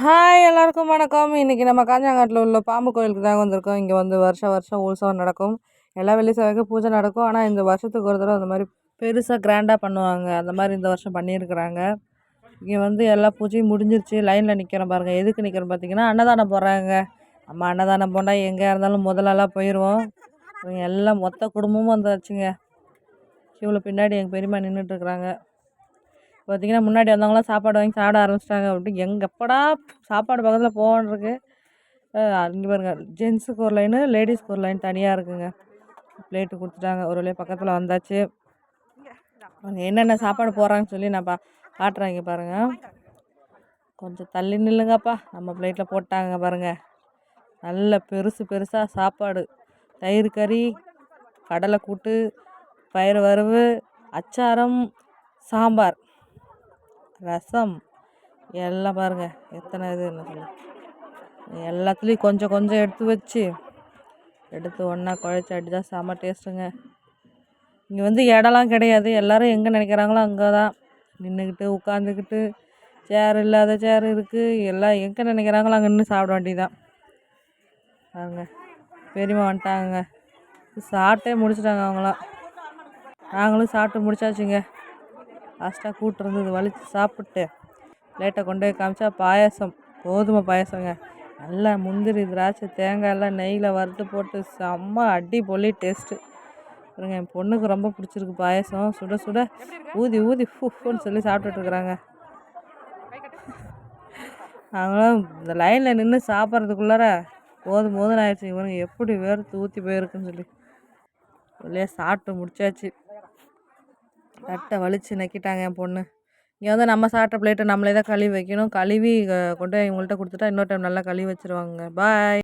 Hi எல்லாருக்கும் வணக்கம். இன்றைக்கி நம்ம காஞ்சாங்காட்டில் உள்ள பாம்பு கோயிலுக்கு தாங்க வந்திருக்கோம். இங்கே வந்து வருஷம் வருஷம் உற்சவம் நடக்கும். எல்லா வெள்ளி செவ்வாய்க்கும் பூஜை நடக்கும். ஆனால் இந்த வருஷத்துக்கு ஒரு தடவை அந்த மாதிரி பெருசாக கிராண்டாக பண்ணுவாங்க. அந்த மாதிரி இந்த வருஷம் பண்ணியிருக்கிறாங்க. இங்கே வந்து எல்லா பூஜையும் முடிஞ்சிருச்சு. லைனில் நிற்கிறோம் பாருங்கள் எதுக்கு நிற்கிறோம் பார்த்தீங்கன்னா அன்னதானம் போடுறாங்க. நம்ம அன்னதானம் போனால் எங்கே இருந்தாலும் முதலெல்லாம் போயிடுவோம் எல்லாம் மொத்த குடும்பமும் வந்தாச்சுங்க. இவ்வளோ பின்னாடி எங்கள் பெரியம்மா நின்றுட்டுருக்குறாங்க பார்த்தீங்கன்னா முன்னாடி வந்தவங்களாம் சாப்பாடு வாங்கி சாப்பிட ஆரம்பிச்சிட்டாங்க அப்படின்னு எங்கே எப்படா சாப்பாடு பக்கத்தில் போகணுன்னு இருக்கு இங்கே பாருங்க ஜென்ஸுக்கு ஒரு லைனு லேடிஸ்க்கு ஒரு லைன் தனியாக இருக்குங்க. பிளேட்டு கொடுத்துட்டாங்க ஒரு வழியாக பக்கத்தில் வந்தாச்சு. அவங்க என்னென்ன சாப்பாடு போடுறாங்கன்னு சொல்லி நான் பா காட்டுறேன் இங்கே பாருங்கள் கொஞ்சம் தள்ளி நில்லுங்கப்பா. நம்ம பிளேட்டில் போட்டாங்க பாருங்கள் நல்ல பெருசு பெருசாக சாப்பாடு. தயிர் கறி கடலை கூட்டு பயிறு வறுவு அச்சாரம் சாம்பார். ரசம். எல்லாம் பாருங்கள் எத்தனை இதுன்னு சொல்லி. எல்லாத்துலேயும் கொஞ்சம் கொஞ்சம் எடுத்து வச்சு எடுத்து ஒன்றா குழைச்சி அடிதான் செம்ம டேஸ்ட்டுங்க இங்கே வந்து இடம்லாம் கிடையாது. எல்லோரும் எங்கே நினைக்கிறாங்களோ அங்கே தான் நின்றுக்கிட்டு உட்காந்துக்கிட்டு சேர் இல்லாத சேர் இருக்குது எல்லாம் எங்கே நினைக்கிறாங்களோ அங்கே நின்று சாப்பிட வேண்டியதான் பாருங்க பெரியம்மா வந்துட்டாங்க சாப்பிட்டே முடிச்சிட்டாங்க அவங்களாம். நாங்களும் சாப்பிட்டு முடிச்சாச்சுங்க. லாஸ்ட்டாக கூட்டு இருந்தது வலித்து சாப்பிட்டு. பிளேட்டை கொண்டு போய் காமிச்சா பாயாசம். கோதுமை பாயசங்க. நல்லா முந்திரி திராட்சை தேங்காய் எல்லாம் நெய்யில் வறுத்து போட்டு செம்ம அடி பொல்லி டேஸ்ட்டு. அப்புறங்க என் பொண்ணுக்கு ரொம்ப பிடிச்சிருக்கு பாயசம். சுட சுட ஊதி ஊதி ஃபுஃப்னு சொல்லி சாப்பிட்டுட்ருக்குறாங்க அவங்களாம் இந்த லைனில் நின்று சாப்பிட்றதுக்குள்ளார போதும் போதும் ஆயிடுச்சு. இவனுங்க எப்படி வேர்த்து ஊற்றி போயிருக்குன்னு சொல்லி. உள்ளே சாப்பிட்டு முடிச்சாச்சு. தட்டை வலிச்சு நக்கிட்டாங்க என் பொண்ணு. இங்கே வந்து நம்ம சாப்பிட்ட பிளேட்டை நம்மளே தான் கழுவி வைக்கணும். கழுவி கொண்டு போய் இவங்கள்ட்ட கொடுத்துட்டா இன்னொரு டைம் நல்லா கழுவி வச்சுருவாங்க பாய்